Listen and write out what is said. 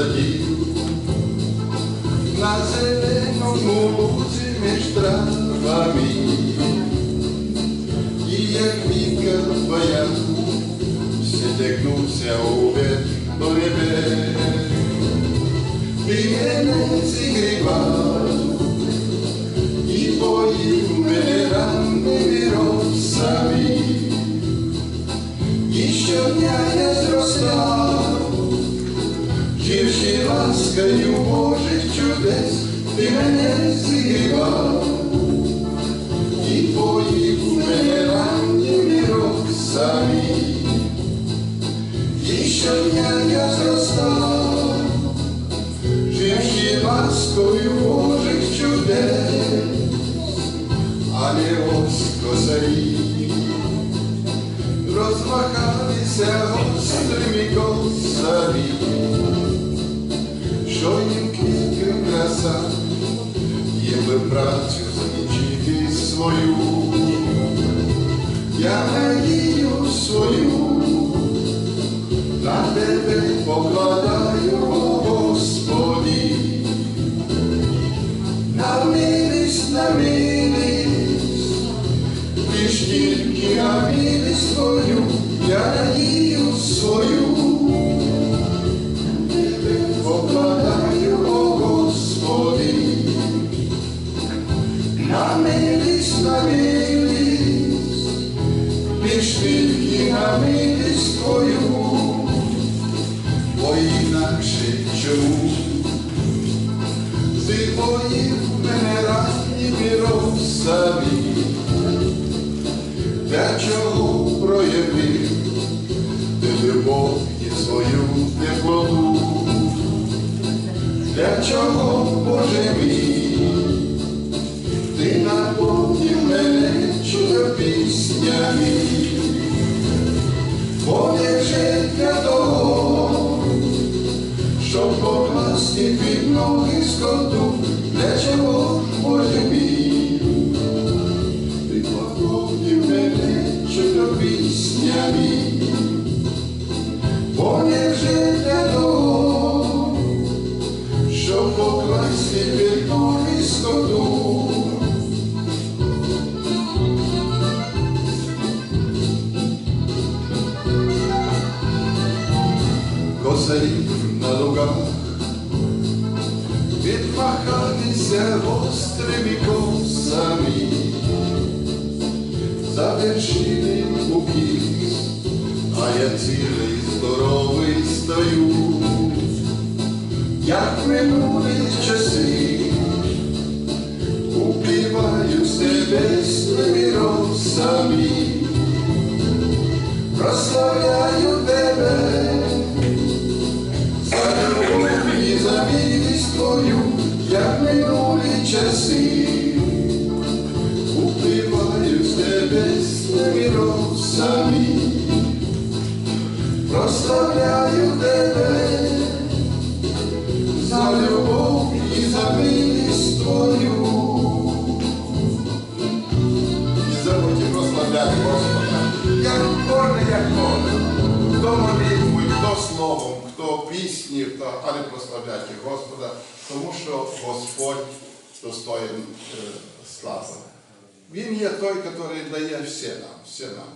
aqui Nascerei no monte, mestrava a mim E é a minha campanha C'était que c'est ouvert dans é les verres Viene si gribado E foi um verão de mirosa łaskawił Bożych cudes, Ty mnie zjebał. I Twoich mnie ranni mirok sami. Jeszcze nie ja zrostał, Żym się łaskawił Bożych cudes, A nie oskozali. Rozmachali się ostrymi kołami, їм би працю закінчити свою, я надію свою, на тебе покладаю, о Господи, на милість, на милість, лиш тільки на милість твою, я на милість твою, бо мене ранніми росами, для чого проявив ти любов і свою теплоту, для чого, Боже мій, Косарів на лугах відмахатися гострими косами, за вершини буків, а я цілий здоровий стою, як минулі часи, упіваю себе своїми росами, прославляю минулі часи, упиваю з небесними росами, прославляю тебе, за любов і за милість твою. І забудьте прославляти Господа, як кожен, як кожен. Хто молитвою, хто словом, хто пісні, хто, але прославляйте Господа, тому що Господь достоїн е, слави. Він є той, який дає все нам, все нам.